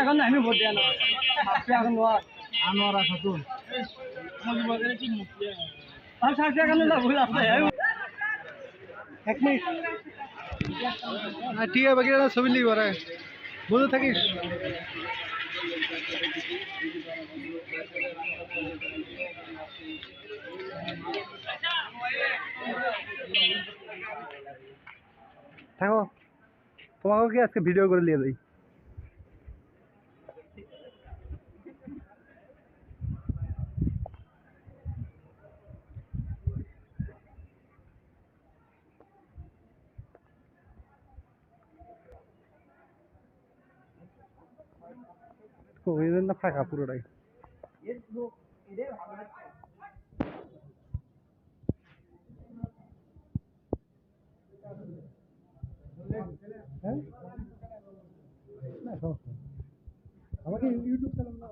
এখন আমি ভোট দেয় না। এখন নোয়ার আনোয়ারা খাতুন। এক মিনিট। ঠিক আছে বাকি ছবি লিখব রে বলে থাকিস? থাকো। তোমাকেও কি আজকে ভিডিও করে নিয়ে যাই ওই জন্য ফাঁকা পুরোটাই। হ্যাঁ? না সমস্যা আমাকে ইউটিউব চ্যানেল না